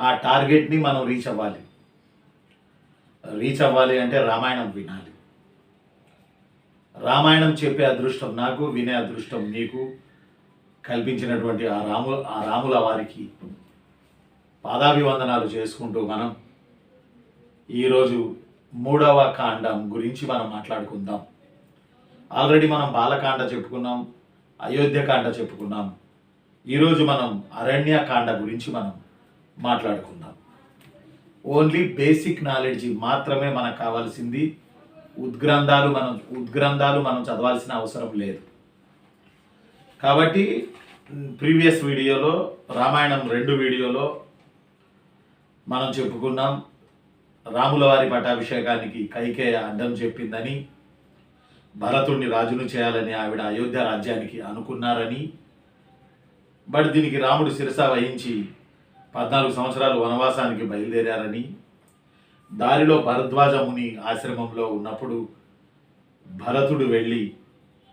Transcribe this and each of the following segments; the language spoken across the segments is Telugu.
ఆ టార్గెట్ని మనం రీచ్ అవ్వాలి. రీచ్ అవ్వాలి అంటే రామాయణం వినాలి. రామాయణం చెప్పే అదృష్టం నాకు వినే అదృష్టం నీకు కల్పించినటువంటి ఆ రాము ఆ రాముల వారికి పాదాభివందనాలు చేసుకుంటూ మనం ఈరోజు మూడవ కాండం గురించి మనం మాట్లాడుకుందాం. ఆల్రెడీ మనం బాలకాండ చెప్పుకున్నాం అయోధ్యకాండ చెప్పుకున్నాం. ఈరోజు మనం అరణ్యకాండ గురించి మనం మాట్లాడుకుందాం. ఓన్లీ బేసిక్ నాలెడ్జ్ మాత్రమే మనకు కావాల్సింది. ఉద్గ్రంథాలు మనం ఉద్గ్రంథాలు మనం చదవాల్సిన అవసరం లేదు. కాబట్టి ప్రీవియస్ వీడియోలో రామాయణం రెండు వీడియోలో మనం చెప్పుకున్నాం. రాములవారి పట్టాభిషేకానికి కైకేయ అడ్డం చెప్పిందని భరతుణ్ణి రాజును చేయాలని ఆవిడ అయోధ్య రాజ్యానికి అనుకున్నారని బట్ దీనికి రాముడు శిరస వహించి పద్నాలుగు సంవత్సరాలు వనవాసానికి బయలుదేరారని దారిలో భరద్వాజ ముని ఆశ్రమంలో ఉన్నప్పుడు భరతుడు వెళ్ళి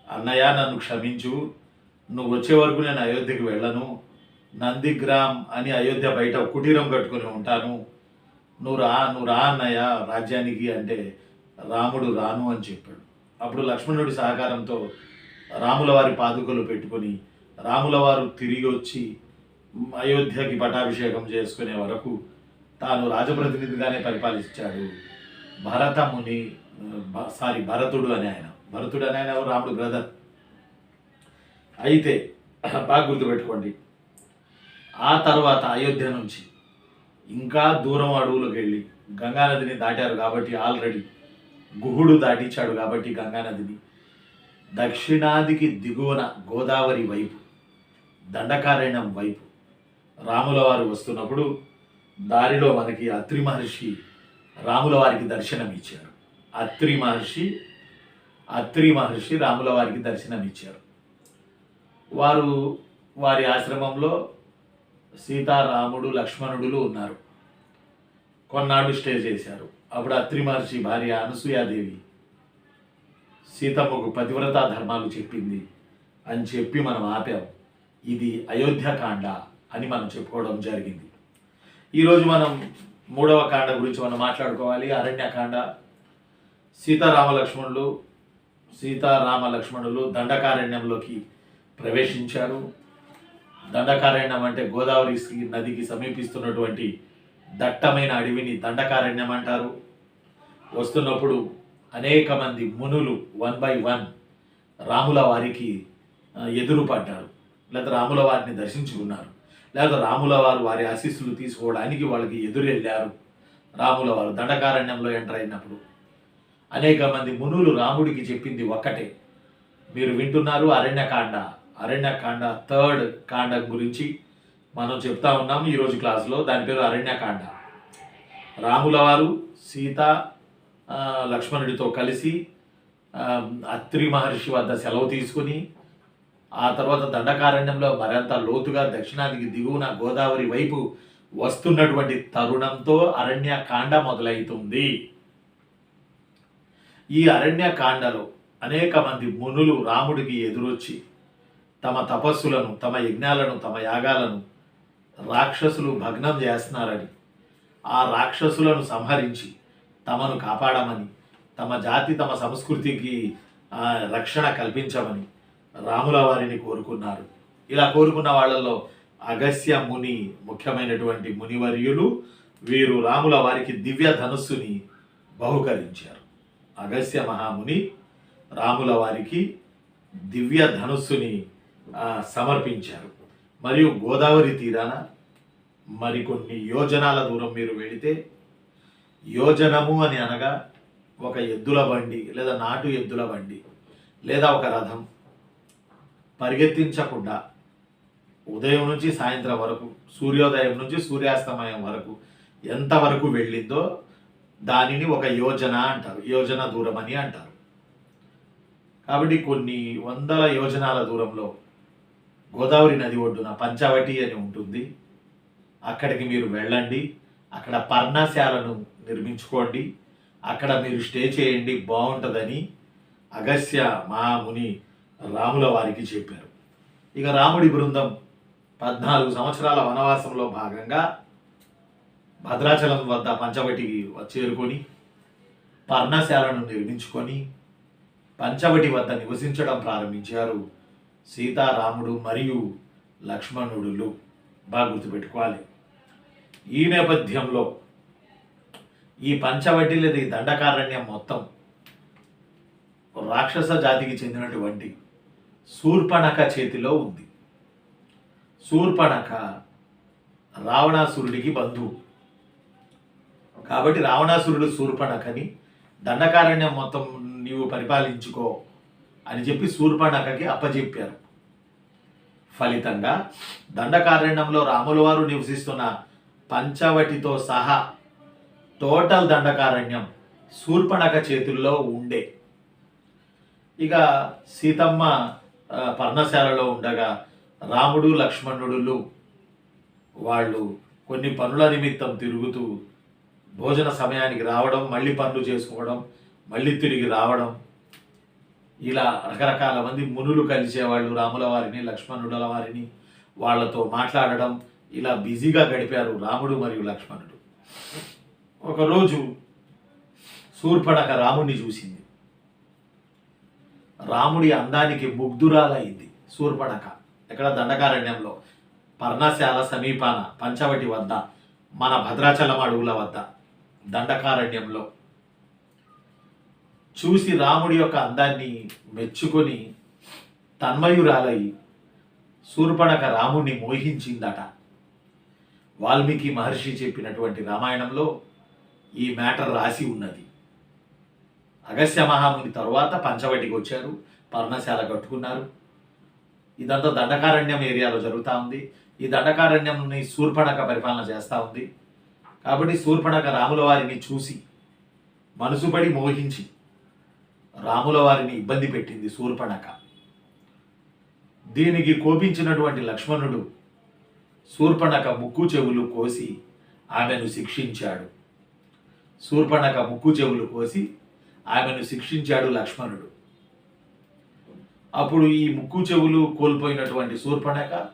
అన్నయ్య నన్ను క్షమించు. నువ్వు వచ్చే వరకు నేను అయోధ్యకి వెళ్ళను. నందిగ్రామ్ అని అయోధ్య బయట కుటీరం కట్టుకొని ఉంటాను. నువ్వు రా నువ్వు రా అన్నయ్య రాజ్యానికి అంటే రాముడు రాను అని చెప్పాడు. అప్పుడు లక్ష్మణుడి సహకారంతో రాముల వారి పాదుకలు పెట్టుకొని రాముల వారు తిరిగి వచ్చి అయోధ్యకి పటాభిషేకం చేసుకునే వరకు తాను రాజప్రతినిధిగానే పరిపాలించాడు. భరతముని సారీ భరతుడు అని ఆయన. భరతుడు అని ఆయన రాముడు బ్రదర్. అయితే బాగా గుర్తుపెట్టుకోండి. ఆ తర్వాత అయోధ్య నుంచి ఇంకా దూరం అడవులకు వెళ్ళి గంగానదిని దాటారు కాబట్టి ఆల్రెడీ గుహుడు దాటించాడు కాబట్టి గంగానదిని. దక్షిణాదికి దిగువన గోదావరి వైపు దండకారణ్యం వైపు రాముల వారు వస్తున్నప్పుడు దారిలో మనకి అత్రి మహర్షి రాముల వారికి దర్శనం ఇచ్చారు అత్రి మహర్షి అత్రి మహర్షి రాముల వారికి దర్శనం ఇచ్చారు వారు వారి ఆశ్రమంలో సీతారాముడు లక్ష్మణుడులు ఉన్నారు. కొన్నాళ్ళు స్టే చేశారు. అప్పుడు అత్రి మహర్షి భార్య అనసూయాదేవి సీతమ్మకు పతివ్రతా ధర్మాలు చెప్పింది అని చెప్పి మనం ఆపాం. ఇది అయోధ్యకాండ అని మనం చెప్పుకోవడం జరిగింది. ఈరోజు మనం మూడవ కాండ గురించి మనం మాట్లాడుకోవాలి. అరణ్యకాండ సీతారామ లక్ష్మణులు సీతారామ లక్ష్మణులు దండకారణ్యంలోకి ప్రవేశించారు. దండకారణ్యం అంటే గోదావరి శ్రీ- నదికి సమీపిస్తున్నటువంటి దట్టమైన అడవిని దండకారణ్యం అంటారు. వస్తున్నప్పుడు అనేక మంది మునులు వన్ బై వన్ రాముల వారికి ఎదురుపడ్డారు. ఎదురు పడ్డారు లేదా రాముల వారిని దర్శించుకున్నారు. లేదా రాముల వారు వారి ఆశీస్సులు తీసుకోవడానికి వాళ్ళకి ఎదురెళ్ళారు. రాముల వారు దండకారణ్యంలో ఎంటర్ అయినప్పుడు అనేక మంది మునులు రాముడికి చెప్పింది ఒక్కటే. మీరు వింటున్నారు అరణ్యకాండ. అరణ్యకాండ థర్డ్ కాండ గురించి మనం చెప్తా ఉన్నాం ఈరోజు క్లాసులో. దాని పేరు అరణ్యకాండ. రాముల వారు సీత లక్ష్మణుడితో కలిసి అత్రి మహర్షి వద్ద సెలవు తీసుకుని ఆ తర్వాత దండకారణ్యంలో మరింత లోతుగా దక్షిణాదికి దిగువన గోదావరి వైపు వస్తున్నటువంటి తరుణంతో అరణ్యకాండ మొదలవుతుంది ఈ అరణ్యకాండలో అనేక మంది మునులు రాముడికి ఎదురొచ్చి తమ తపస్సులను తమ యజ్ఞాలను తమ యాగాలను రాక్షసులు భగ్నం చేస్తున్నారని ఆ రాక్షసులను సంహరించి తమను కాపాడమని తమ జాతి తమ సంస్కృతికి రక్షణ కల్పించమని రాముల వారిని కోరుకున్నారు. ఇలా కోరుకున్న వాళ్ళల్లో అగస్య ముని ముఖ్యమైనటువంటి మునివర్యులు వీరు రాముల వారికి దివ్య ధనుస్సుని బహుకరించారు. అగస్య మహాముని రాముల వారికి దివ్య ధనుస్సుని సమర్పించారు. మరియు గోదావరి తీరాన మరికొన్ని యోజనాల దూరం మీరు వెళితే యోజనము అని అనగా ఒక ఎద్దుల బండి లేదా నాటు ఎద్దుల బండి లేదా ఒక రథం. పరిగెత్తించకుండా ఉదయం నుంచి సాయంత్రం వరకు సూర్యోదయం నుంచి సూర్యాస్తమయం వరకు ఎంతవరకు వెళ్ళిందో దానిని ఒక యోజన అంటారు. యోజన దూరం అని అంటారు. కాబట్టి కొన్ని వందల యోజనాల దూరంలో గోదావరి నది ఒడ్డున పంచవటి అని ఉంటుంది. అక్కడికి మీరు వెళ్ళండి. అక్కడ పర్ణశాలను నిర్మించుకోండి. అక్కడ మీరు స్టే చేయండి. బాగుంటుందని అగస్య మహాముని రాముల వారికి చెప్పారు. ఇక రాముడి బృందం పద్నాలుగు సంవత్సరాల వనవాసంలో భాగంగా భద్రాచలం వద్ద పంచవటికి చేరుకొని పర్ణశాలను నిర్మించుకొని పంచవటి వద్ద నివసించడం ప్రారంభించారు సీతారాముడు మరియు లక్ష్మణుడులు. బాగా గుర్తుపెట్టుకోవాలి. ఈ నేపథ్యంలో ఈ పంచవటి లేదా ఈ దండకారణ్యం మొత్తం రాక్షస జాతికి చెందినటువంటి శూర్పణక చేతిలో ఉంది. శూర్పణక రావణాసురుడికి బంధువు. కాబట్టి రావణాసురుడు శూర్పణకని దండకారణ్యం మొత్తం నీవు పరిపాలించుకో అని చెప్పి శూర్పణకకి అప్పచెప్పారు ఫలితంగా దండకారణ్యంలో రాముల వారు నివసిస్తున్న పంచవటితో సహా టోటల్ దండకారణ్యం శూర్పణక చేతుల్లో ఉండే. ఇక సీతమ్మ పర్ణశాలలో ఉండగా రాముడు లక్ష్మణుడులు వాళ్ళు కొన్ని పనుల నిమిత్తం తిరుగుతూ భోజన సమయానికి రావడం మళ్ళీ పనులు చేసుకోవడం మళ్ళీ తిరిగి రావడం. ఇలా రకరకాల మంది మునులు కలిసేవాళ్ళు రాముల వారిని లక్ష్మణుడుల వారిని వాళ్ళతో మాట్లాడడం. ఇలా బిజీగా గడిపారు రాముడు మరియు లక్ష్మణుడు. ఒకరోజు శూర్పణక రాముడిని చూసింది. రాముడి అందానికి ముగ్ధురాలైంది శూర్పణక ఇక్కడ దండకారణ్యంలో? పర్ణశాల సమీపాన పంచవటి వద్ద మన భద్రాచలం అడవుల వద్ద. దండకారణ్యంలో. చూసి రాముడి యొక్క అందాన్ని మెచ్చుకొని తన్మయురాలై శూర్పణక రాముణ్ణి మోహించిందట. వాల్మీకి మహర్షి చెప్పినటువంటి రామాయణంలో ఈ మ్యాటర్ రాసి ఉన్నది. అగస్త్య మహాముని తరువాత పంచవటికి వచ్చారు. పర్ణశాల కట్టుకున్నారు. ఇదంతా దండకారణ్యం ఏరియాలో జరుగుతూ ఉంది. ఈ దండకారణ్యంని శూర్పణక పరిపాలన చేస్తూ ఉంది. కాబట్టి శూర్పణక రాముల వారిని చూసి మనసుపడి మోహించి రాముల వారిని ఇబ్బంది పెట్టింది శూర్పణక. దీనికి కోపించినటువంటి లక్ష్మణుడు శూర్పణక ముక్కు చెవులు కోసి ఆమెను శిక్షించాడు. శూర్పణక ముక్కు చెవులు కోసి ఆమెను శిక్షించాడు లక్ష్మణుడు. అప్పుడు ఈ ముక్కు చెవులు కోల్పోయినటువంటి శూర్పణక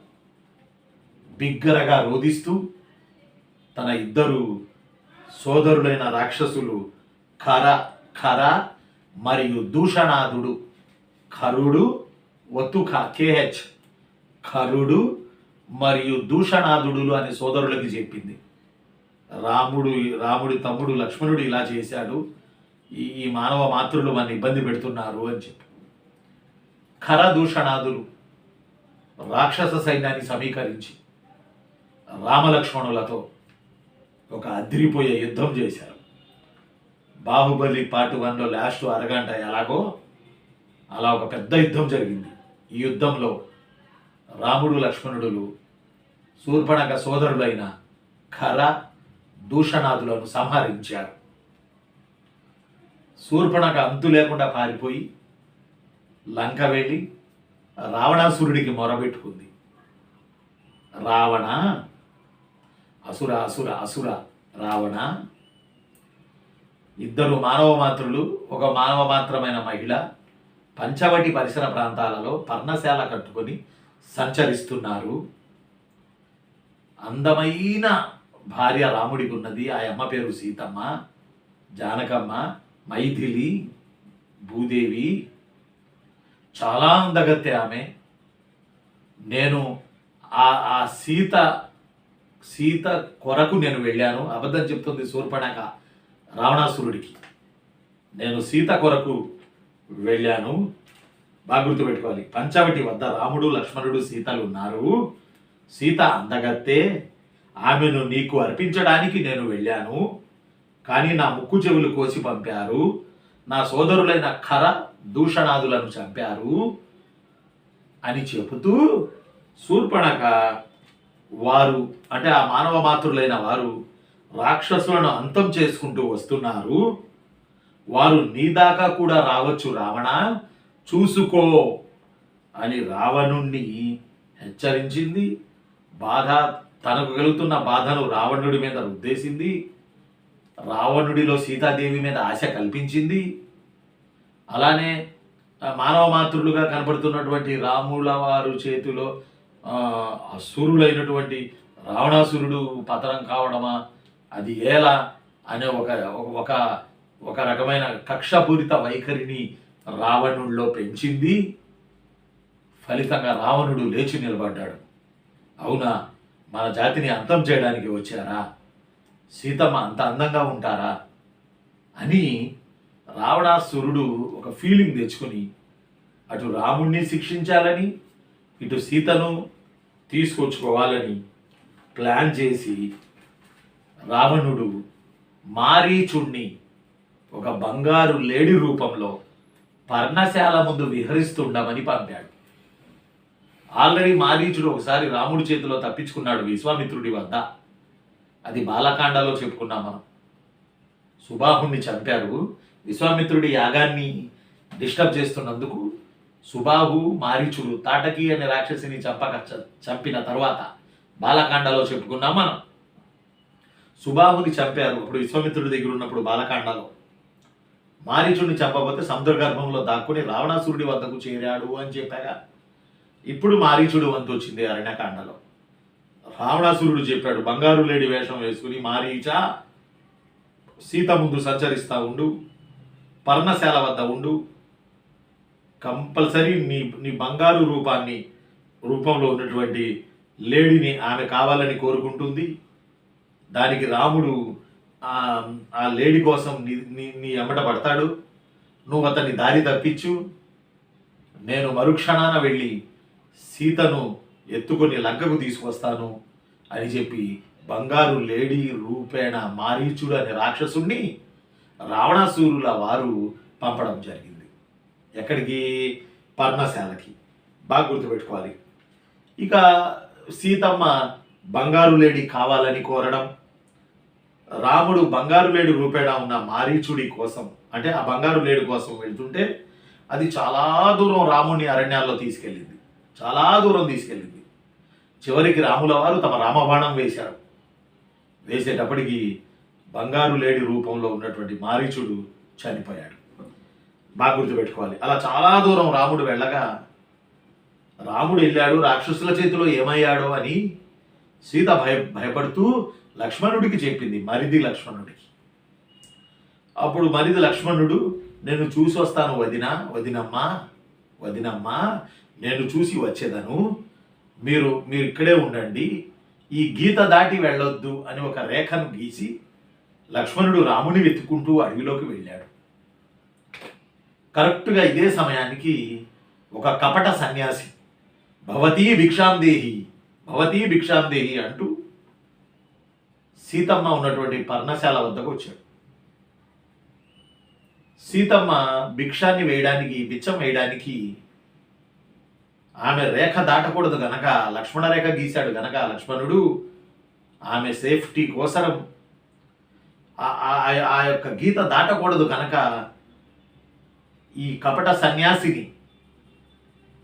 బిగ్గరగా రోధిస్తూ తన ఇద్దరు సోదరులైన రాక్షసులు ఖర ఖర మరియు దూషణాదుడు ఖరుడు ఒత్తు కేహెచ్ ఖరుడు మరియు దూషణాదుడులు అనే సోదరులకి చెప్పింది. రాముడు రాముడి తమ్ముడు లక్ష్మణుడు ఇలా చేశాడు. ఈ ఈ మానవ మాతృలు మన ఇబ్బంది పెడుతున్నారు అని చెప్పి. ఖర దూషణాదులు రాక్షస సైన్యాన్ని సమీకరించి రామలక్ష్మణులతో ఒక అదిరిపోయే యుద్ధం చేశారు. బాహుబలి పార్ట్ వన్లో లాస్ట్ అరగంట ఎలాగో అలా ఒక పెద్ద యుద్ధం జరిగింది. ఈ యుద్ధంలో రాముడు లక్ష్మణుడులు శూర్పణక సోదరులైన ఖర దూషణాదులను సంహరించారు. శూర్పణక అంతు లేకుండా పారిపోయి లంక వెళ్ళి రావణాసురుడికి మొరబెట్టుకుంది. రావణ అసుర అసుర అసుర రావణ. ఇద్దరు మానవ మాత్రులు ఒక మానవ మాత్రమైన మహిళ పంచవటి పరిసర ప్రాంతాలలో పర్ణశాల కట్టుకొని సంచరిస్తున్నారు. అందమైన భార్య రాముడికి ఉన్నది ఆ అమ్మ పేరు సీతమ్మ జానకమ్మ. మైథిలి భూదేవి చాలా అందగత్తె ఆమె. నేను ఆ ఆ సీత సీత కొరకు నేను వెళ్ళాను. అబద్ధం చెప్తుంది శూర్పణక రావణాసురుడికి. నేను సీత కొరకు వెళ్ళాను. బాగా గుర్తుపెట్టుకోవాలి. పంచవటి వద్ద రాముడు లక్ష్మణుడు సీతలు ఉన్నారు. సీత అందగత్తే. ఆమెను నీకు అర్పించడానికి నేను వెళ్ళాను. కానీ నా ముక్కు చెవులు కోసి పంపారు. నా సోదరులైన ఖర దూషణాదులను చంపారు అని చెబుతూ శూర్పణక వారు అంటే ఆ మానవ మాతృలైన వారు రాక్షసులను అంతం చేసుకుంటూ వస్తున్నారు. వారు నీ దాకా కూడా రావచ్చు రావణ చూసుకో అని రావణుణ్ణి హెచ్చరించింది. బాధ తనకు కలుగుతున్న బాధను రావణుడి మీద ఉద్దేశింది రావణుడిలో సీతాదేవి మీద ఆశ కల్పించింది. అలానే మానవ మాతృలుగా కనబడుతున్నటువంటి రాముల వారు చేతిలో అసురులైనటువంటి రావణాసురుడు పతనం కావడమా? అది ఎలా అనే ఒక ఒక ఒక రకమైన కక్షపూరిత వైఖరిని రావణుడిలో పెంచింది. ఫలితంగా రావణుడు లేచి నిలబడ్డాడు. అవునా? మన జాతిని అంతం చేయడానికి వచ్చారా? సీతమ్మ అంత అందంగా ఉంటారా? అని రావణాసురుడు ఒక ఫీలింగ్ తెచ్చుకొని అటు రాముణ్ణి శిక్షించాలని ఇటు సీతను తీసుకొచ్చుకోవాలని ప్లాన్ చేసి రావణుడు మారీచుణ్ణి ఒక బంగారు లేడి రూపంలో పర్ణశాల ముందు విహరిస్తుండమని పంపాడు. ఆల్రెడీ మారీచుడు ఒకసారి రాముడి చేతిలో తప్పించుకున్నాడు విశ్వామిత్రుడి వద్ద. అది బాలకాండలో చెప్పుకున్నాం మనం. సుబాహుణ్ణి చంపారు. విశ్వామిత్రుడి యాగాన్ని డిస్టర్బ్ చేస్తున్నందుకు సుబాహు మారీచుడు తాటకి అనే రాక్షసిని చంపక చ- చంపిన తర్వాత బాలకాండలో చెప్పుకున్నాం మనం. సుబాహుని చంపారు అప్పుడు విశ్వామిత్రుడి దగ్గర ఉన్నప్పుడు బాలకాండలో. మారీచుడిని చంపకపోతే సముద్ర గర్భంలో దాక్కుని రావణాసురుడి వద్దకు చేరాడు అని చెప్పాగా. ఇప్పుడు మారీచుడు వంతు వచ్చింది అరణ్యకాండలో. రావణాసురుడు చెప్పాడు బంగారు లేడి వేషం వేసుకుని మారీచ సీత ముందు సంచరిస్తా ఉండు పర్ణశాల వద్ద ఉండు కంపల్సరీ నీ నీ బంగారు రూపాన్ని రూపంలో ఉన్నటువంటి లేడిని ఆమె కావాలని కోరుకుంటుంది. దానికి రాముడు ఆ లేడి లేడీ కోసం నీ నీ నీ ఎమ్మట పడతాడు. నువ్వు అతన్ని దారి తప్పించు. నేను మరుక్షణాన వెళ్ళి సీతను ఎత్తుకొని లంకకు తీసుకొస్తాను అని చెప్పి బంగారు లేడీ రూపేణ మారీచుడు అనే రాక్షసుణ్ణి రావణాసూరుల వారు పంపడం జరిగింది. ఎక్కడికి? పర్ణశాలకి. బాగా గుర్తుపెట్టుకోవాలి. ఇక సీతమ్మ బంగారు లేడీ కావాలని కోరడం రాముడు బంగారు లేడి రూపేణ ఉన్న మారీచుడి కోసం అంటే ఆ బంగారు లేడి కోసం వెళ్తుంటే అది చాలా దూరం రాముని అరణ్యాల్లో తీసుకెళ్ళింది. చాలా దూరం తీసుకెళ్ళింది. చివరికి రాముల వారు తమ రామబాణం వేశారు. వేసేటప్పటికి బంగారు లేడి రూపంలో ఉన్నటువంటి మారీచుడు చనిపోయాడు. బాగా గుర్తుపెట్టుకోవాలి. అలా చాలా దూరం రాముడు వెళ్ళగా రాముడు వెళ్ళాడు రాక్షసుల చేతిలో ఏమయ్యాడో అని సీత భయ భయపడుతూ లక్ష్మణుడికి చెప్పింది మరిది లక్ష్మణుడికి. అప్పుడు మరిది లక్ష్మణుడు నేను చూసి వస్తాను వదిన వదినమ్మా వదినమ్మా నేను చూసి వచ్చేదను. మీరు మీరు ఇక్కడే ఉండండి. ఈ గీత దాటి వెళ్ళొద్దు అని ఒక రేఖను గీసి లక్ష్మణుడు రాముని వెతుక్కుంటూ అడవిలోకి వెళ్ళాడు. కరెక్ట్గా ఇదే సమయానికి ఒక కపట సన్యాసి భవతీ భిక్షాందేహి భవతీ భిక్షాందేహి అంటూ సీతమ్మ ఉన్నటువంటి పర్ణశాల వద్దకు వచ్చాడు. సీతమ్మ భిక్షాన్ని వేయడానికి బిచ్చం వేయడానికి ఆమె రేఖ దాటకూడదు గనక లక్ష్మణ రేఖ గీశాడు గనక లక్ష్మణుడు ఆమె సేఫ్టీ కోసరం. ఆ- ఆ యొక్క గీత దాటకూడదు కనుక ఈ కపట సన్యాసిని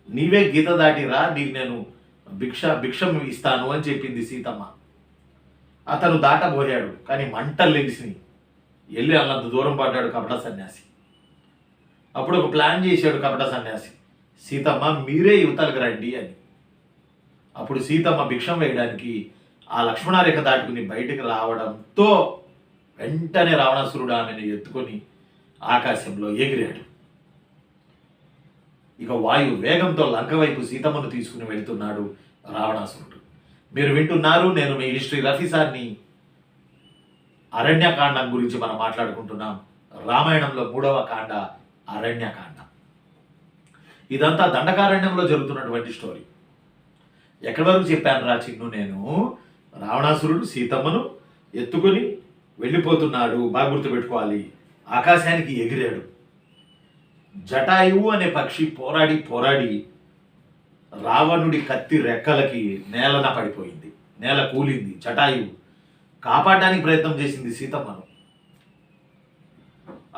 నీవే గీత దాటిరా నీకు నేను భిక్ష భిక్షం ఇస్తాను అని చెప్పింది సీతమ్మ. అతను దాటబోయాడు కానీ మంటలు లెగిసినాయి వెళ్ళి అల్లంత దూరం పడ్డాడు కపట సన్యాసి. అప్పుడు ఒక ప్లాన్ చేశాడు కపట సన్యాసి. సీతమ్మ మీరే యువతలకు రండి అని. అప్పుడు సీతమ్మ భిక్షం వేయడానికి ఆ లక్ష్మణరేఖ దాటుకుని బయటకు రావడంతో వెంటనే రావణాసురుడు ఆమెను ఎత్తుకొని ఆకాశంలో ఎగిరాడు. ఇక వాయు వేగంతో లంక వైపు సీతమ్మను తీసుకుని వెళ్తున్నాడు రావణాసురుడు. మీరు వింటున్నారు నేను మీ హిస్టరీ రఫీసార్ని అరణ్యకాండం గురించి మనం మాట్లాడుకుంటున్నాం. రామాయణంలో మూడవ కాండ అరణ్యకాండ. ఇదంతా దండకారణ్యంలో జరుగుతున్నటువంటి స్టోరీ. ఎక్కడి వరకు చెప్పాను రా చిన్ను నేను? రావణాసురుడు సీతమ్మను ఎత్తుకొని వెళ్ళిపోతున్నాడు. బాగా గుర్తుపెట్టుకోవాలి. ఆకాశానికి ఎగిరాడు. జటాయువు అనే పక్షి పోరాడి పోరాడి రావణుడి కత్తి రెక్కలకి నేలన పడిపోయింది. నేల కూలింది. జటాయువు కాపాడడానికి ప్రయత్నం చేసింది సీతమ్మను.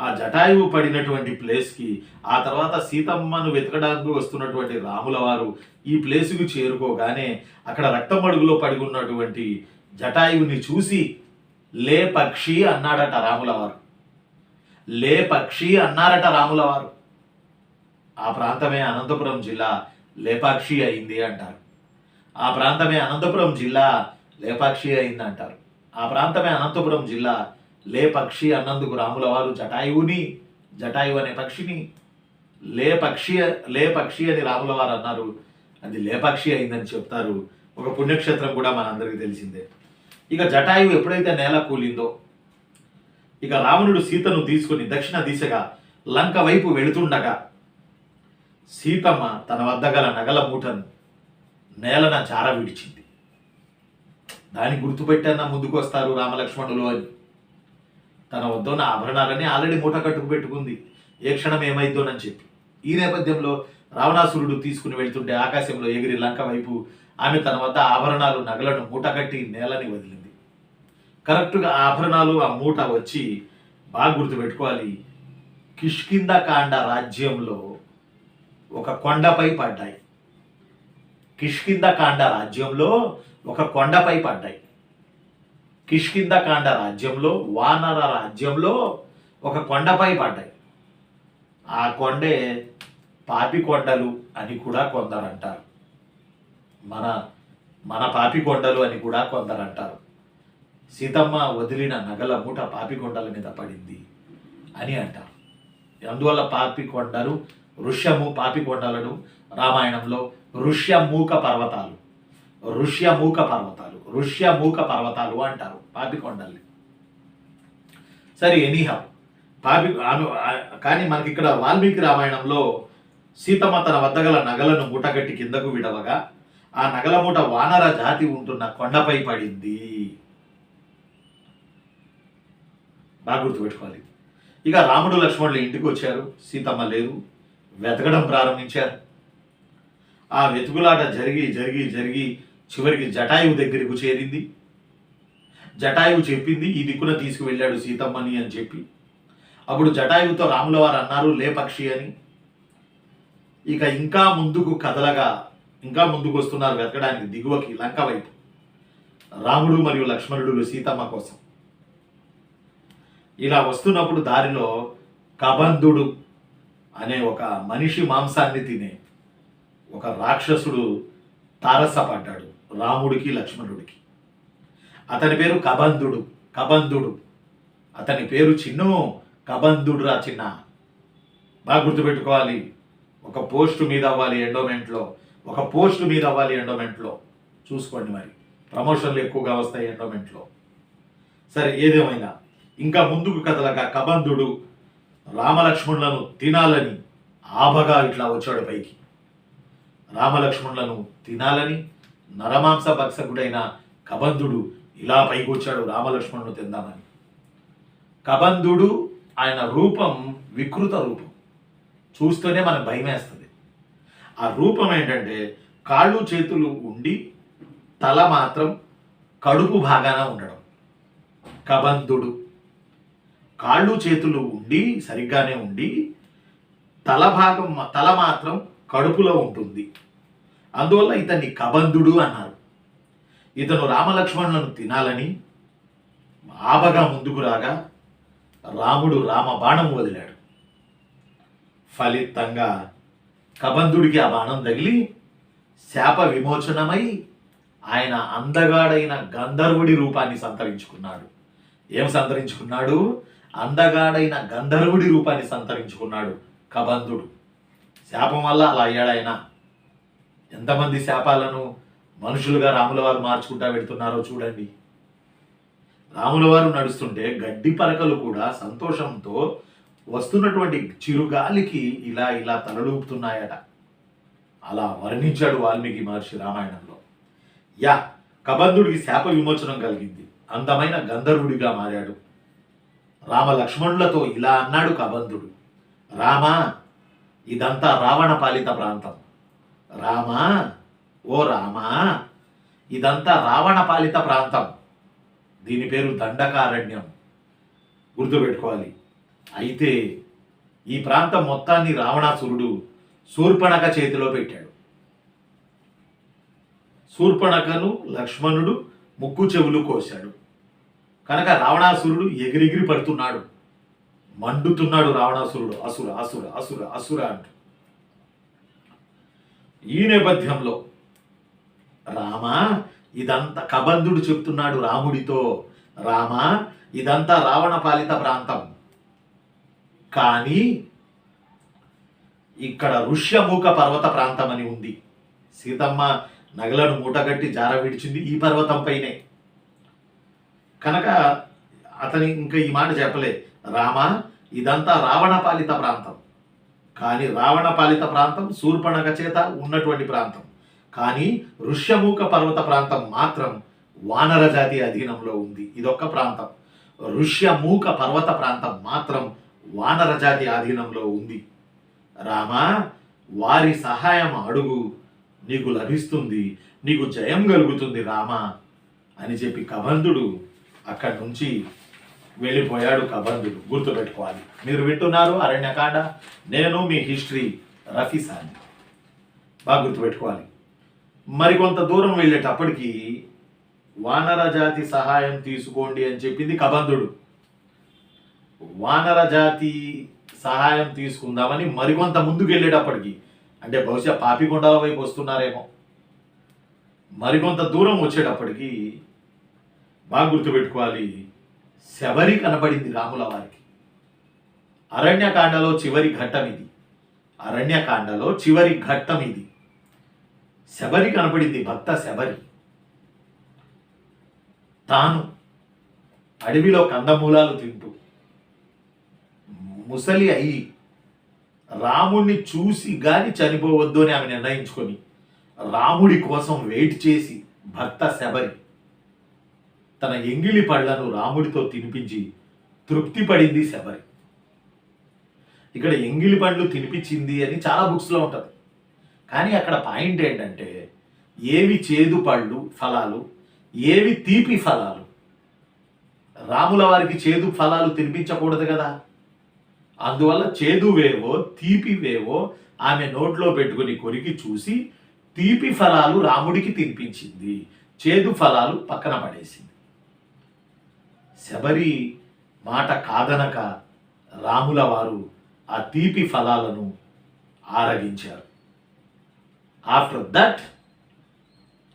ఆ జటాయువు పడినటువంటి ప్లేస్కి ఆ తర్వాత సీతమ్మను వెతకడానికి వస్తున్నటువంటి రాముల వారు ఈ ప్లేసుకు చేరుకోగానే అక్కడ రక్తం అడుగులో పడి ఉన్నటువంటి జటాయువుని చూసి లే పక్షి అన్నాడట రాముల వారు. లే పక్షి అన్నారట రాముల వారు. ఆ ప్రాంతమే అనంతపురం జిల్లా లేపాక్షి అయింది అంటారు. ఆ ప్రాంతమే అనంతపురం జిల్లా లేపాక్షి అయింది అంటారు ఆ ప్రాంతమే అనంతపురం జిల్లా లే పక్షి అన్నందుకు రాముల వారు జటాయువుని జటాయువు అనే పక్షిని. లే పక్షి లే పక్షి అని రాముల వారు అన్నారు. అది లేపక్షి అయిందని చెప్తారు. ఒక పుణ్యక్షేత్రం కూడా మనందరికీ తెలిసిందే. ఇక జటాయువు ఎప్పుడైతే నేల కూలిందో ఇక రావణుడు సీతను తీసుకుని దక్షిణ దిశగా లంక వైపు వెళుతుండగా సీతమ్మ తన వద్ద గల నగల మూటను నేలన జార విడిచింది దాన్ని గుర్తుపెట్టన్న ముందుకు వస్తారు రామలక్ష్మణులు అని. తన వద్ద ఉన్న ఆభరణాలని ఆల్రెడీ మూట కట్టుకు పెట్టుకుంది. ఏ క్షణం ఏమైద్దోనని చెప్పి. ఈ నేపథ్యంలో రావణాసురుడు తీసుకుని వెళ్తుంటే ఆకాశంలో ఎగిరి లంక వైపు ఆమె తన వద్ద ఆభరణాలు నగలను మూట కట్టి నేలని వదిలింది. కరెక్ట్గా ఆభరణాలు ఆ మూట వచ్చి బాగా గుర్తుపెట్టుకోవాలి. కిష్కింద కాండ రాజ్యంలో ఒక కొండపై పడ్డాయి. కిష్కింద కాండ రాజ్యంలో ఒక కొండపై పడ్డాయి. కిష్కిందకాండ రాజ్యంలో వానర రాజ్యంలో ఒక కొండపై పడ్డాయి. ఆ కొండే పాపి కొండలు అని కూడా కొందరు అంటారు మన మన పాపి కొండలు అని కూడా కొందరు అంటారు సీతమ్మ వదిలిన నగల మూట పాపి కొండల మీద పడింది అని అంటారు. అందువల్ల పాపి కొండలు ఋష్యము పాపి కొండలను రామాయణంలో ఋష్యమూక పర్వతాలు. ఋష్యమూక పర్వతాలు. ఋష్యమూక పర్వతాలు అంటారు పాపికొండల్ని. సరే ఎనీహా. పాపి కానీ మనకి ఇక్కడ వాల్మీకి రామాయణంలో సీతమ్మ తన వద్ద గల నగలను మూటగట్టి కిందకు విడవగా ఆ నగల మూట వానర జాతి ఉంటున్న కొండపై పడింది. బాగా గుర్తుపెట్టుకోవాలి. ఇక రాముడు లక్ష్మణులు ఇంటికి వచ్చారు. సీతమ్మ లేదు. వెతకడం ప్రారంభించారు. ఆ వెతుకులాట జరిగి జరిగి జరిగి చివరికి జటాయువు దగ్గరకు చేరింది. జటాయువు చెప్పింది ఈ దిక్కున తీసుకువెళ్ళాడు సీతమ్మని అని చెప్పి. అప్పుడు జటాయువుతో రాముల వారు అన్నారు లే పక్షి అని. ఇక ఇంకా ముందుకు కదలగా ఇంకా ముందుకు వస్తున్నారు వెతకడానికి దిగువకి లంక వైపు. రాముడు మరియు లక్ష్మణుడు సీతమ్మ కోసం. ఇలా వస్తున్నప్పుడు దారిలో కబంధుడు అనే ఒక మనిషి మాంసాన్ని తినే ఒక రాక్షసుడు తారసపడ్డాడు. రాముడికి లక్ష్మణుడికి. అతని పేరు కబంధుడు కబంధుడు. అతని పేరు చిన్ను కబంధుడు రా చిన్న. బాగా గుర్తుపెట్టుకోవాలి. ఒక పోస్టు మీద అవ్వాలి ఎండోమెంట్లో ఒక పోస్టు మీద అవ్వాలి ఎండోమెంట్లో చూసుకోండి మరి. ప్రమోషన్లు ఎక్కువగా వస్తాయి ఎండోమెంట్లో సరే ఏదేమైనా. ఇంకా ముందుకు కదలగా కబంధుడు రామలక్ష్మణులను తినాలని ఆభగా ఇట్లా వచ్చాడు పైకి. రామలక్ష్మణులను తినాలని నరమాంస భక్షకుడైన కబంధుడు ఇలా పైకొచ్చాడు రామలక్ష్మణుడు తిందామని. కబంధుడు ఆయన రూపం వికృత రూపం. చూస్తేనే మనకు భయం వేస్తుంది ఆ రూపం ఏంటంటే కాళ్ళు చేతులు ఉండి తల మాత్రం కడుపు భాగాన ఉండడం. కబంధుడు కాళ్ళు చేతులు ఉండి సరిగ్గానే ఉండి తల భాగం తల మాత్రం కడుపులో ఉంటుంది. అందువల్ల ఇతన్ని కబంధుడు అన్నారు. ఇతను రామలక్ష్మణులను తినాలని ఆబగా ముందుకు రాగా రాముడు రామ బాణం వదిలాడు. ఫలితంగా కబంధుడికి ఆ బాణం తగిలి శాప విమోచనమై ఆయన అందగాడైన గంధర్వుడి రూపాన్ని సంతరించుకున్నాడు. ఏం సంతరించుకున్నాడు? అందగాడైన గంధర్వుడి రూపాన్ని సంతరించుకున్నాడు కబంధుడు. శాపం వల్ల అలా అయ్యాడు ఆయన ఎంతమంది శాపాలను మనుషులుగా రాముల వారు మార్చుకుంటా పెడుతున్నారో చూడండి. రాముల వారు నడుస్తుంటే గడ్డి పరకలు కూడా సంతోషంతో వస్తున్నటువంటి చిరుగాలికి ఇలా ఇలా తలడూపుతున్నాయట అలా వర్ణించాడు వాల్మీకి మహర్షి రామాయణంలో. యా కబంధుడికి శాప విమోచనం కలిగింది. అందమైన గంధర్వుడిగా మారాడు. రామ లక్ష్మణులతో ఇలా అన్నాడు కబంధుడు. రామా ఇదంతా రావణ పాలిత ప్రాంతం. రామా ఓ రామా ఇదంతా రావణ పాలిత ప్రాంతం. దీని పేరు దండకారణ్యం. గుర్తుపెట్టుకోవాలి. అయితే ఈ ప్రాంతం మొత్తాన్ని రావణాసురుడు శూర్పణక చేతిలో పెట్టాడు. శూర్పణకను లక్ష్మణుడు ముక్కు చెవులు కోశాడు. కనుక రావణాసురుడు ఎగిరెగిరి పడుతున్నాడు. మండుతున్నాడు రావణాసురుడు. అసుర అసుర అసుర అసుర అంటూ. ఈ నేపథ్యంలో రామా ఇదంతా కబంధుడు చెప్తున్నాడు రాముడితో. రామా ఇదంతా రావణ పాలిత ప్రాంతం. కానీ ఇక్కడ ఋష్యమూక పర్వత ప్రాంతం అని ఉంది. సీతమ్మ నగలను మూటగట్టి జార విడిచింది ఈ పర్వతం పైనే. కనుక అతని ఇంకా ఈ మాట చెప్పలే. రామ ఇదంతా రావణ పాలిత ప్రాంతం. కానీ రావణ పాలిత ప్రాంతం శూర్పణక చేత ఉన్నటువంటి ప్రాంతం. కానీ ఋష్యమూక పర్వత ప్రాంతం మాత్రం వానర జాతి అధీనంలో ఉంది. ఇదొక్క ప్రాంతం. ఋష్యమూక పర్వత ప్రాంతం మాత్రం వానర జాతి ఆధీనంలో ఉంది. రామా వారి సహాయం అడుగు. నీకు లభిస్తుంది. నీకు జయం కలుగుతుంది రామా అని చెప్పి కబంధుడు అక్కడి నుంచి వెళ్ళిపోయాడు కబంధుడు. గుర్తుపెట్టుకోవాలి. మీరు వింటున్నారు అరణ్యకాండ? నేను మీ హిస్టరీ రఫీసాని. బాగా గుర్తుపెట్టుకోవాలి. మరికొంత దూరం వెళ్ళేటప్పటికి వానర జాతి సహాయం తీసుకోండి అని చెప్పింది కబంధుడు. వానర జాతి సహాయం తీసుకుందామని మరికొంత ముందుకు వెళ్ళేటప్పటికి అంటే బహుశా పాపికొండల వైపు వస్తున్నారేమో. మరికొంత దూరం వచ్చేటప్పటికి బాగా గుర్తుపెట్టుకోవాలి. శబరి కనబడింది రాముల వారికి. అరణ్యకాండలో చివరి ఘట్టం ఇది. అరణ్యకాండలో చివరి ఘట్టం ఇది. శబరి కనపడింది భక్త శబరి. తాను అడవిలో కందమూలాలు తింటూ ముసలి అయి రాముణ్ణి చూసి గాని చనిపోవద్దు అని ఆమె నిర్ణయించుకొని రాముడి కోసం వెయిట్ చేసి భక్త శబరి తన ఎంగిలి పళ్ళను రాముడితో తినిపించి తృప్తి పడింది శబరి. ఇక్కడ ఎంగిలి పండ్లు తినిపించింది అని చాలా బుక్స్లో ఉంటుంది. కానీ అక్కడ పాయింట్ ఏంటంటే ఏవి చేదు పళ్ళు ఫలాలు ఏవి తీపి ఫలాలు? రాముల వారికి చేదు ఫలాలు తినిపించకూడదు కదా. అందువల్ల చేదువేవో తీపివేవో ఆమె నోట్లో పెట్టుకుని కొరికి చూసి తీపి ఫలాలు రాముడికి తినిపించింది. చేదు ఫలాలు పక్కన పడేసింది. శబరి మాట కాదనక రాముల వారు ఆ తీపి ఫలాలను ఆరగించారు. ఆఫ్టర్ దట్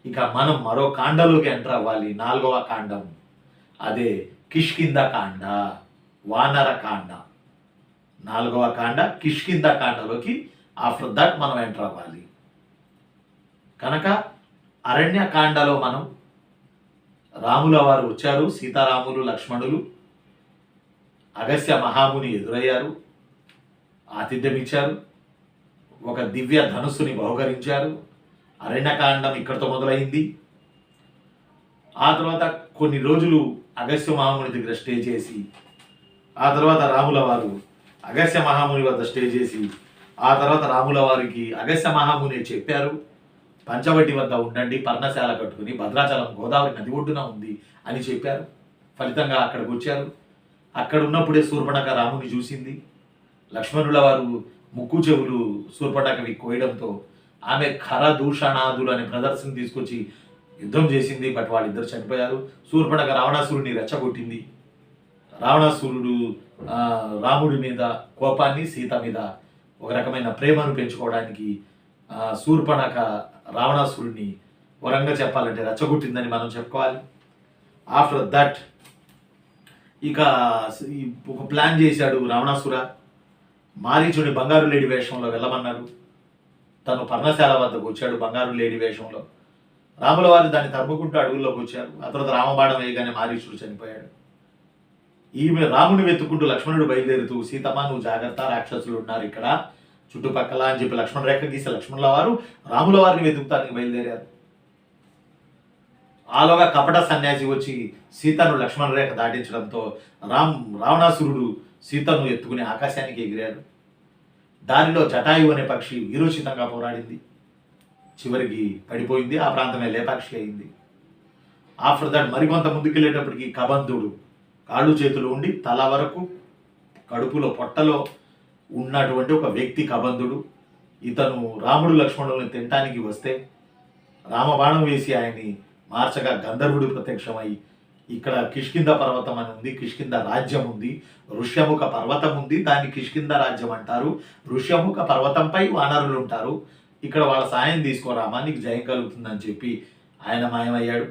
ఇక మనం మరో కాండలోకి ఎంటర్ అవ్వాలి. నాలుగవ కాండం. అదే కిష్కింద కాండ వానర కాండ. నాలుగవ కాండ కిష్కింద కాండలోకి ఆఫ్టర్ దట్ మనం ఎంటర్ అవ్వాలి. కనుక అరణ్య కాండలో మనం రాముల వారు వచ్చారు సీతారాములు లక్ష్మణులు. అగస్య మహాముని ఎదురయ్యారు ఆతిథ్యం ఇచ్చారు ఒక దివ్య ధనుస్సుని బహుకరించారు. అరణ్యకాండం ఇక్కడితో మొదలైంది. ఆ తర్వాత కొన్ని రోజులు అగస్య మహాముని దగ్గర స్టే చేసి ఆ తర్వాత రాముల వారు అగస్య మహాముని వద్ద స్టే చేసి ఆ తర్వాత రాముల వారికి అగస్య మహాముని చెప్పారు. పంచవడ్డి వద్ద ఉండండి పర్ణశాల కట్టుకుని భద్రాచలం గోదావరి నది ఒడ్డున ఉంది అని చెప్పారు. ఫలితంగా అక్కడికి వచ్చారు. అక్కడ ఉన్నప్పుడే శూర్పణక రాముని చూసింది. లక్ష్మణుల వారు ముక్కు చెవులు శూర్పణకవి కోయడంతో ఆమె ఖర దూషణాదులు అనే బ్రదర్స్ని తీసుకొచ్చి యుద్ధం చేసింది బట్ వాళ్ళిద్దరు చనిపోయారు. శూర్పణక రావణాసురుడిని రెచ్చగొట్టింది. రావణాసురుడు రాముడి మీద కోపాన్ని సీత మీద ఒక రకమైన ప్రేమను పెంచుకోవడానికి శూర్పణక రావణాసురుడిని వరంగా చెప్పాలంటే రచ్చగొట్టిందని మనం చెప్పుకోవాలి. ఆఫ్టర్ దట్ ఇక ఒక ప్లాన్ చేశాడు రావణాసుర. మారీచుడి బంగారు లేడి వేషంలో వెళ్ళమన్నాడు. తను పర్ణశాల వద్దకు వచ్చాడు బంగారు లేడి వేషంలో. రాముల వారు దాన్ని తరుముకుంటూ అడవుల్లోకి వచ్చారు. ఆ తర్వాత రామబాణం వేయగానే మారీచుడు చనిపోయాడు. ఈమె రాముని వెతుక్కుంటూ లక్ష్మణుడు బయలుదేరుతూ సీతమ్మ నువ్వు జాగ్రత్త రాక్షసులు ఉన్నారు ఇక్కడ. చుట్టుపక్కల అని చెప్పి లక్ష్మణ రేఖ గీసి లక్ష్మణుల వారు రాముల వారిని వెతుకుతానికి బయలుదేరారు. ఆలోగా కపట సన్యాసి వచ్చి సీతను లక్ష్మణ రేఖ దాటించడంతో రామ్ రావణాసురుడు సీతను ఎత్తుకుని ఆకాశానికి ఎగిరాడు. దారిలో జటాయు అనే పక్షి వీరోచితంగా పోరాడింది. చివరికి పడిపోయింది. ఆ ప్రాంతమే లేపాక్షి అయింది. ఆఫ్టర్ దాట్ మరికొంత ముందుకెళ్ళేటప్పటికి కబంధుడు కాళ్ళు చేతులు ఉండి తల వరకు కడుపులో పొట్టలో ఉన్నటువంటి ఒక వ్యక్తి కబంధుడు. ఇతను రాముడు లక్ష్మణులను తినటానికి వస్తే రామబాణం వేసి ఆయన్ని మార్చగా గంధర్వుడు ప్రత్యక్షమై ఇక్కడ కిష్కింద పర్వతం అని ఉంది కిష్కింద రాజ్యం ఉంది ఋష్యముఖ పర్వతం ఉంది. దాన్ని కిష్కింద రాజ్యం అంటారు. ఋష్యముఖ పర్వతంపై వానరులు ఉంటారు. ఇక్కడ వాళ్ళ సాయం తీసుకోరామా నీకు జయం కలుగుతుందని చెప్పి ఆయన మాయమయ్యాడు.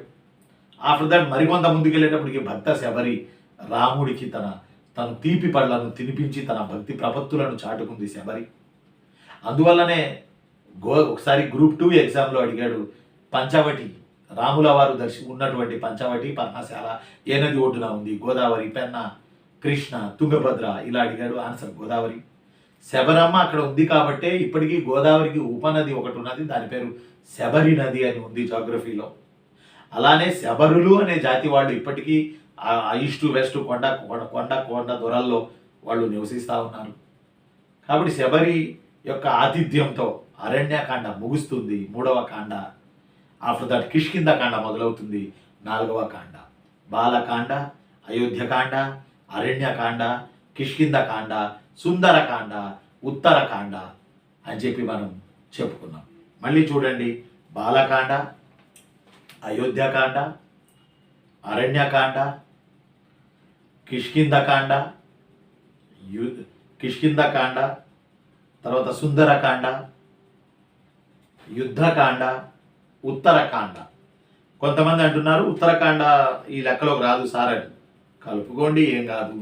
ఆఫ్టర్ దట్ మరికొంత ముందుకెళ్ళేటప్పటికి భక్త శబరి రాముడికి తన తను తీపి పళ్ళను తినిపించి తన భక్తి ప్రపత్తులను చాటుకుంది శబరి. అందువల్లనే గో ఒకసారి గ్రూప్ టూ ఎగ్జామ్లో అడిగాడు పంచవటి రాముల వారు దర్శి ఉన్నటువంటి పంచవటి పర్ణశాల ఏ నది ఒడ్డున ఉంది గోదావరి పెన్న కృష్ణ తుంగభద్ర ఇలా అడిగాడు ఆన్సర్ గోదావరి. శబరమ్మ అక్కడ ఉంది కాబట్టే ఇప్పటికీ గోదావరికి ఉపనది ఒకటి ఉన్నది దాని పేరు శబరి నది అని ఉంది జాగ్రఫీలో. అలానే శబరులు అనే జాతి వాళ్ళు ఇప్పటికీ ఈస్ట్ వెస్ట్ కొండ కొండ కొండ కొండ దొరల్లో వాళ్ళు నివసిస్తూ ఉన్నారు. కాబట్టి శబరి యొక్క ఆతిథ్యంతో అరణ్యకాండ ముగుస్తుంది మూడవ కాండ. ఆఫ్టర్ దట్ కిష్కింద కాండ మొదలవుతుంది నాలుగవ కాండ. బాలకాండ అయోధ్యకాండ అరణ్యకాండ కిష్కింద కాండ సుందరకాండ ఉత్తరకాండ అని చెప్పి మనం చెప్పుకున్నాం. మళ్ళీ చూడండి బాలకాండ అయోధ్యకాండ అరణ్యకాండ కిష్కిందకాండ యు కిష్కిందకాండ తర్వాత సుందరకాండ యుద్ధకాండ ఉత్తరకాండ. కొంతమంది అంటున్నారు ఉత్తరకాండ ఈ లెక్కలోకి రాదు సార్ అని. కలుపుకోండి ఏం కాదు.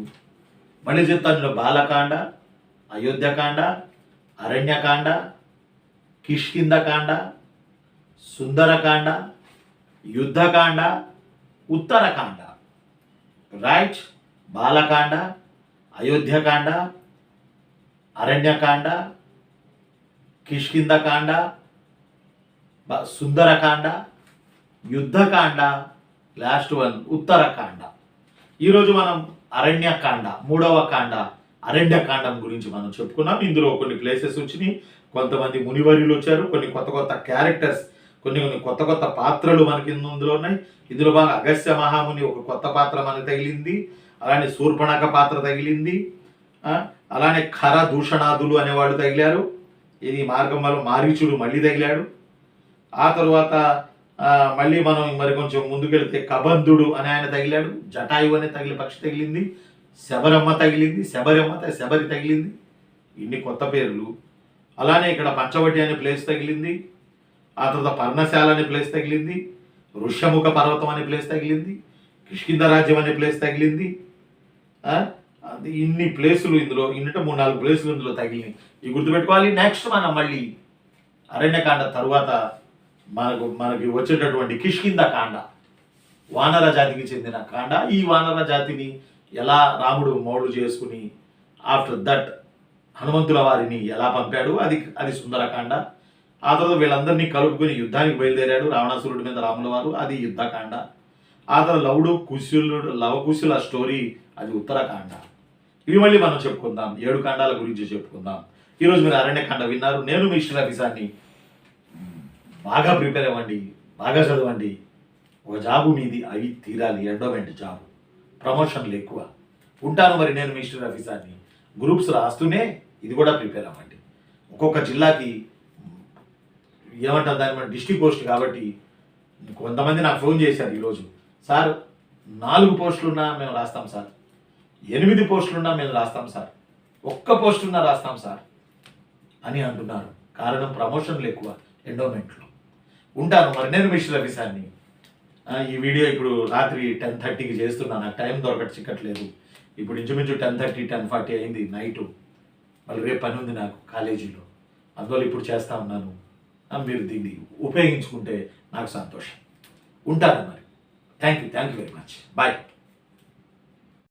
మళ్ళీ చెప్తాను Balakanda Ayodhyakanda Aranyakanda Kishkindhakanda Sundarakanda Yuddhakanda Uttarakanda. Right? Balakanda Ayodhyakanda Aranyakanda Kishkindhakanda Sundarakanda Yuddhakanda last one Uttarakanda. ఈరోజు మనం అరణ్యకాండ మూడవ కాండ అరణ్యకాండం గురించి మనం చెప్పుకున్నాం. ఇందులో కొన్ని ప్లేసెస్ వచ్చినాయి. కొంతమంది మునివర్యులు వచ్చారు. కొన్ని కొత్త కొత్త క్యారెక్టర్స్ కొన్ని కొన్ని కొత్త కొత్త పాత్రలు మనకి ఇందులో ఉన్నాయి. ఇందులో బాగా అగస్త్య మహాముని ఒక కొత్త పాత్ర మనకి తగిలింది. అలానే శూర్పణక పాత్ర తగిలింది అలానే ఖర దూషణాదులు అనేవాళ్ళు తగిలారు. ఇది మార్గం వల్ల మారీచుడు మళ్ళీ తగిలాడు. ఆ తర్వాత మళ్ళీ మనం మరి కొంచెం ముందుకెళ్తే కబంధుడు అని ఆయన తగిలాడు. జటాయు అనే తగిలి పక్షి తగిలింది. శబరమ్మ తగిలింది. శబరమ్మ శబరి తగిలింది. ఇన్ని కొత్త పేర్లు. అలానే ఇక్కడ పంచవటి అనే ప్లేస్ తగిలింది. ఆ తర్వాత పర్ణశాల అనే ప్లేస్ తగిలింది. ఋష్యముఖ పర్వతం అనే ప్లేస్ తగిలింది. కిష్కింద రాజ్యం అనే ప్లేస్ తగిలింది. ఇన్ని ప్లేసులు ఇందులో ఇన్నిట మూడు నాలుగు ప్లేసులు ఇందులో తగిలినాయి. ఇవి గుర్తుపెట్టుకోవాలి. నెక్స్ట్ మనం మళ్ళీ అరణ్యకాండ తరువాత మనకు మనకి వచ్చేటటువంటి కిష్కింద కాండ వానర జాతికి చెందిన కాండ. ఈ వానర జాతిని ఎలా రాముడు మౌడు చేసుకుని ఆఫ్టర్ దట్ హనుమంతుల వారిని ఎలా పంపాడు? అది అది సుందరకాండ. ఆ తర్వాత వీళ్ళందరినీ కలుపుకొని యుద్ధానికి బయలుదేరాడు రావణాసురుడి మీద రాముల వారు. అది యుద్ధకాండ. ఆ తర్వాత లవుడు కుశులుడు లవకుశుల స్టోరీ అది ఉత్తరాఖండ ఇవి మళ్ళీ మనం చెప్పుకుందాం. ఏడు కాండాల గురించి చెప్పుకుందాం. ఈరోజు మీరు అరణ్యకాండ విన్నారు. నేను మీ శ్రీరాఫీసాన్ని బాగా ప్రిపేర్ అవ్వండి. బాగా చదవండి. ఒక జాబు మీది. అవి తీరాలి. Endowment job. ప్రమోషన్లు ఎక్కువ ఉంటాను మరి నేను మిస్టర్ ఆఫీసర్ని గ్రూప్స్ రాస్తూనే ఇది కూడా ప్రిపేర్ అవ్వండి. ఒక్కొక్క జిల్లాకి ఏమంటారు దాని డిస్టిక్ డిస్ట్రిక్ట్ పోస్ట్ కాబట్టి కొంతమంది నాకు ఫోన్ చేశారు ఈరోజు సార్ నాలుగు పోస్టులున్నా మేము రాస్తాం సార్. ఎనిమిది పోస్టులున్నా మేము రాస్తాం సార్. ఒక్క పోస్ట్ ఉన్నా రాస్తాం సార్ అని అంటున్నారు. కారణం ప్రమోషన్లు ఎక్కువ ఎండోమెంట్లు. ఉంటాను మరి నేను మిస్టర్ రవిసాన్ని ఈ వీడియో ఇప్పుడు రాత్రి టెన్ థర్టీకి చేస్తున్నా నాకు టైం దొరకట చిక్కట్లేదు. ఇప్పుడు ఇంచుమించు టెన్ థర్టీ టెన్ ఫార్టీ అయింది నైట్. మళ్ళీ రేపు పని ఉంది నాకు కాలేజీలో. అందువల్ల ఇప్పుడు చేస్తా ఉన్నాను. మీరు దీన్ని ఉపయోగించుకుంటే నాకు సంతోషం. ఉంటాను మరి. Thank you thank you very much bye